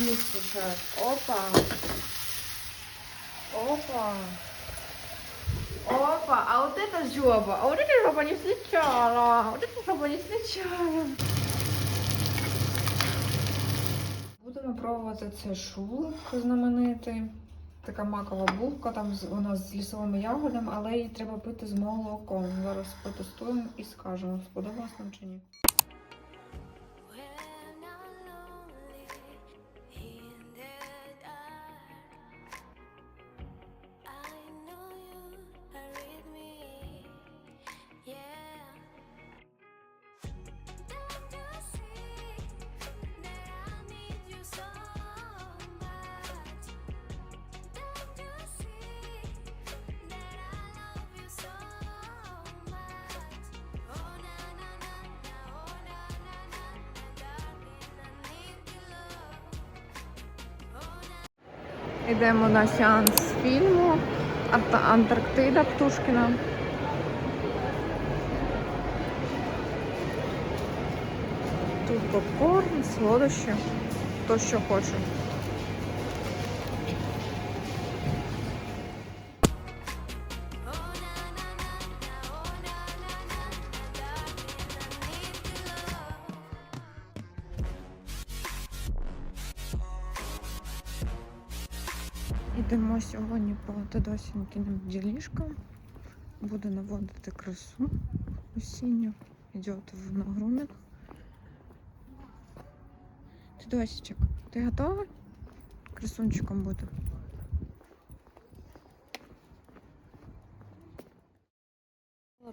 как мы сейчас. Опа. Опа. Опа, а вот это жопа, а вот эта жопа не встречала, вот эта жопа не встречала. Будемо пробувати цей шулик знаменитий. Така макова булка, там з- вона з лісовими ягодами, але її треба пити з молоком. Зараз потестуємо і скажемо, сподобалось нам чи ні. Йдемо на сеанс фільму Антарктида Птушкіна. Тут попкорн, солодощі, то що хоче. Йдемо сьогодні по Тедосінькіним ділішкам. Буду наводити красу осінню. Йде в. Тедосічок, ти готова? Красунчиком бути.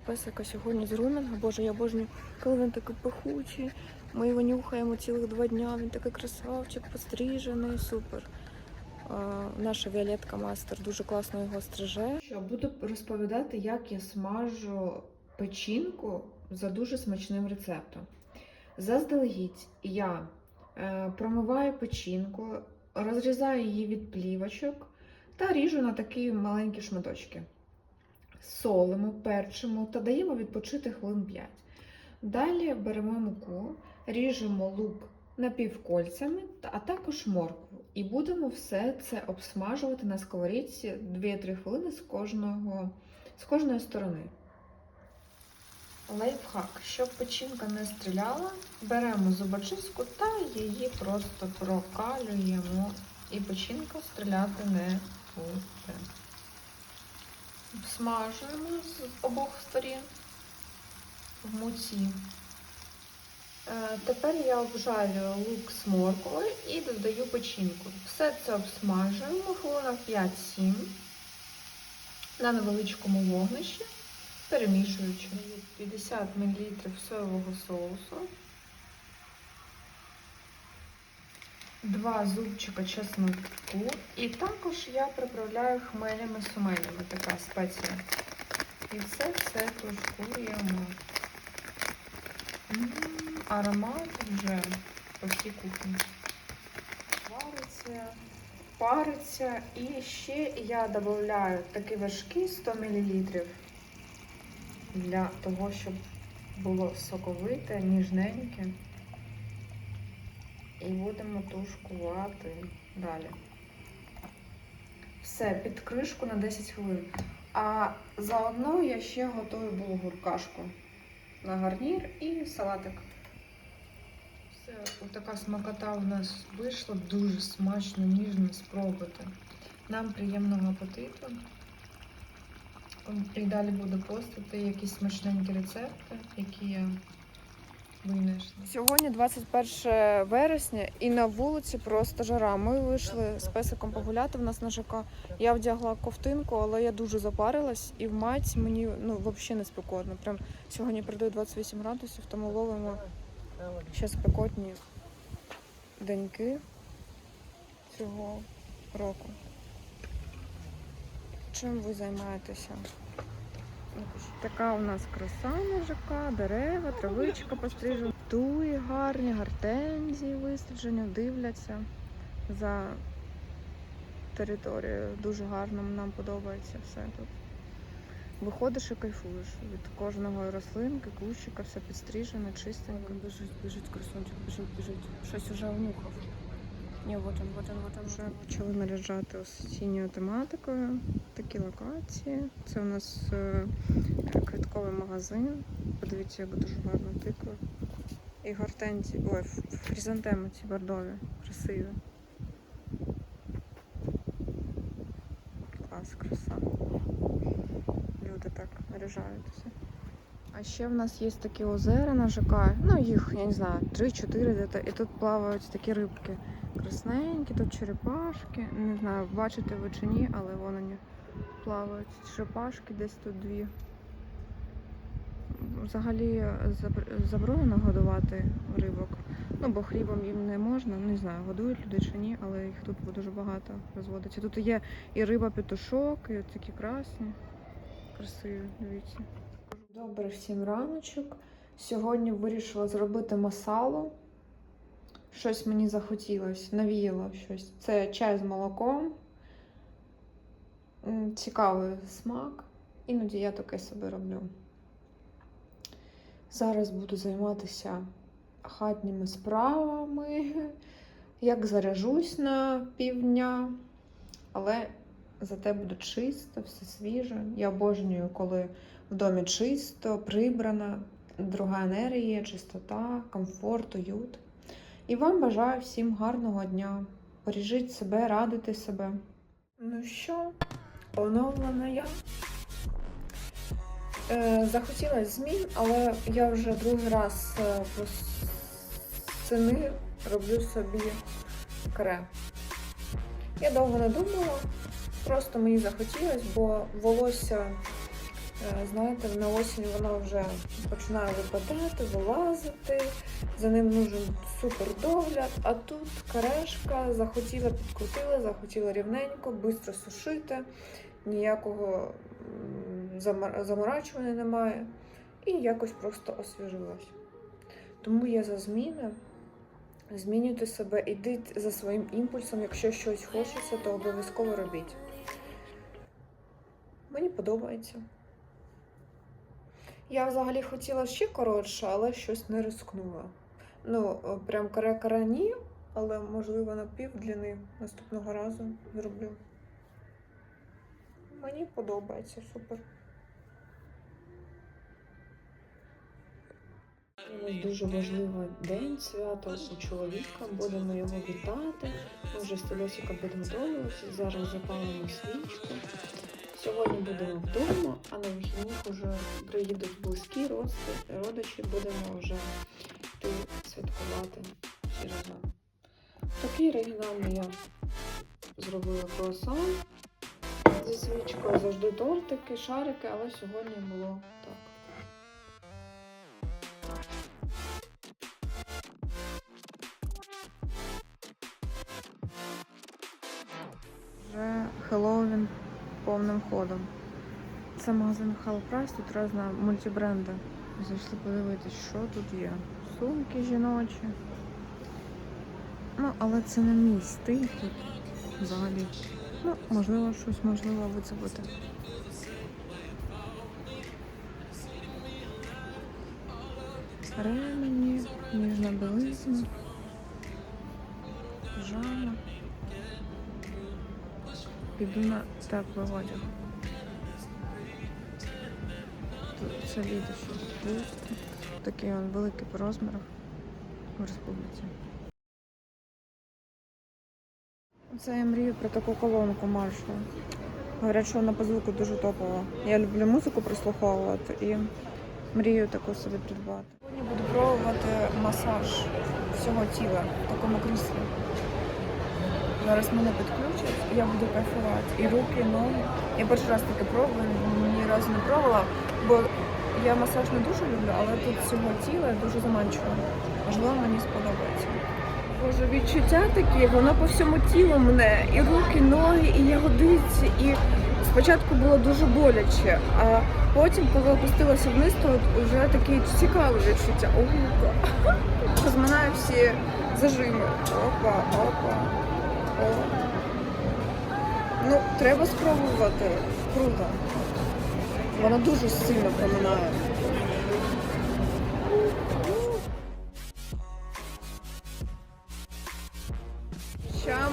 Песика сьогодні з грумінга. Боже, я обожнюю, коли він такий пахучий. Ми його нюхаємо цілих два дня. Він такий красавчик, пострижений, супер. А, Наша Віолетка Мастер дуже класно його стриже. Що буду розповідати, як я смажу печінку за дуже смачним рецептом. Заздалегідь я е, промиваю печінку, розрізаю її від плівочок та ріжу на такі маленькі шматочки. Солимо, перчимо та даємо відпочити хвилин 5. Далі беремо муку, ріжемо лук напівкольцями, а також моркву. І будемо все це обсмажувати на сковорідці 2-3 хвилини з, кожного, з кожної сторони. Лайфхак, щоб печінка не стріляла, беремо зубочистку та її просто прокалюємо, і печінка стріляти не буде. Обсмажуємо з обох сторін в муці. Е, Тепер я обжарюю лук з морквою і додаю печінку. Все це обсмажуємо хвилина 5-7 на невеличкому вогнищі, перемішуючи 50 мл соєвого соусу, 2 зубчика чесноку і також я приправляю хмелями сумелями, така спеція. І все це тушкуємо. Аромат вже по всій кухні. Вариться, париться. І ще я додаю такий важкий 100 мл для того, щоб було соковите, ніжненьке. І будемо тушкувати далі. Все, під кришку на 10 хвилин. А заодно я ще готую булгур кашку на гарнір і салатик. Все, така смакота у нас вийшла, дуже смачно, ніжно спробуйте. Нам приємного апетиту. І далі буду постити якісь смачненькі рецепти, які я винайшла. Сьогодні 21 вересня і на вулиці просто жара. Ми вийшли з песиком погуляти в нас на ЖК. Я вдягла ковтинку, але я дуже запарилась і в мать мені ну, взагалі не спекотно. Прям сьогодні передаю 28 градусів, тому ловимо ще спекотні деньки цього року. Чим ви займаєтеся? Така у нас краса ЖК, дерева, травичка пострижена, туї гарні, гортензії висаджені, дивляться за територією. Дуже гарно нам подобається все тут. Виходиш і кайфуєш від кожного рослинки, кущика, все підстрижене, чистенько. Біжить, біжить, красунчик, біжить, біжить. Щось уже внюхав. Ні, вот он, вот он, вот он. Вже почали наряджати осінньою тематикою такі локації. Це у нас е, квітковий магазин. Подивіться, як дуже гарно тиква. І гортензії, ой, хризантеми ці бордові, красиві. Клас, краса. Люди так наряжаються. А ще в нас є такі озера на ЖК. Ну, їх, я не знаю, 3-4 де-то. І тут плавають такі рибки красненькі, тут черепашки. Не знаю, бачите ви чи ні, але вон вони плавають. Черепашки десь тут дві. Взагалі заборонено годувати рибок. Ну, бо хлібом їм не можна. Не знаю, годують люди чи ні, але їх тут дуже багато розводиться. Тут є і риба петушок, і от такі красні. Красиві, дивіться. Добре, всім раночок. Сьогодні вирішила зробити масалу. Щось мені захотілося, навіяло щось. Це чай з молоком. Цікавий смак. Іноді я таке собі роблю. Зараз буду займатися хатніми справами. Як заряжусь на півдня, але зате буде чисто, все свіже. Я обожнюю, коли в домі чисто, прибрано, друга енергія, чистота, комфорт, уют. І вам бажаю всім гарного дня. Бережіть себе, радуйте себе. Ну що, оновлена я. Е, захотіла змін, але я вже другий раз е, восени роблю собі крем. Я довго не думала, просто мені захотілося, бо волосся, е, знаєте, на осінь воно вже починає випадати, вилазити, за ним нужен супер догляд, а тут карешка захотіла, підкрутила, захотіла рівненько, швидко сушити, ніякого заморачування немає. І якось просто освіжилась. Тому я за зміни. Змінюйте себе, ідіть за своїм імпульсом. Якщо щось хочеться, то обов'язково робіть. Мені подобається. Я взагалі хотіла ще коротше, але щось не рискнула. Ну, прям каре-каре ні, але можливо на пів длини наступного разу зроблю. Мені подобається, супер. Дуже важливий день, свято у чоловіка. Будемо його вітати. Ми вже з Тодосиком підготовилися. Зараз запалимо свічку. Сьогодні будемо вдома, а на вихідних вже приїдуть близькі родичі, будемо вже йти святкувати всі разом. Такий оригінальний я зробила круасан зі свічкою. Завжди тортики, шарики, але сьогодні було так. Повним ходом. Це магазин Price, тут різна мультибренди. Зайшли подивитись, що тут є. Сумки жіночі. Ну, але це не мій стиль тут взагалі. Ну, можливо, щось можливо вицепити. Ремені, ніжна білизна, піжама. Піду на теплий одяг. Тут це лідощі. Такий він великий по розмірах в республіці. Це я мрію про таку колонку Маршал. Говорять, що вона по звуку дуже топова. Я люблю музику прослуховувати і мрію таку собі придбати. Сьогодні буду пробувати масаж всього тіла в такому кріслі. Зараз мене підключать, я буду кайфувати. І руки, і ноги. Я перший раз таке пробую, ні разу не пробувала, бо я масаж не дуже люблю, але тут всього тіла дуже заманчиво. Можливо, мені сподобається. Боже, відчуття такі, воно по всьому тілу мене. І руки, ноги, і ягодиці. І спочатку було дуже боляче, а потім, коли опустилася вниз, то вже такі цікаві відчуття. Ого! Розминаю всі зажими. Опа, опа. Ну, треба спробувати. Круто. Вона дуже сильно проминає.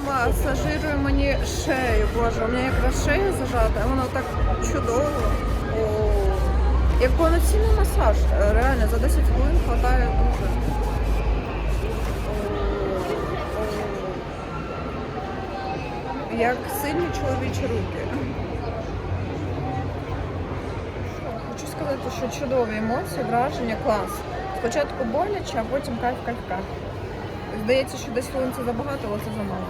Масажирує мені шею. Боже, у мене якраз шея зажата, а воно так чудово. О, як повноцінний масаж. Реально, за 10 хвилин Як сильні чоловічі руки. Хочу сказати, що чудові емоції, враження, клас. Спочатку боляче, а потім кайф, кайф, кайф. Здається, що десь хвилин це забагато, але це замало.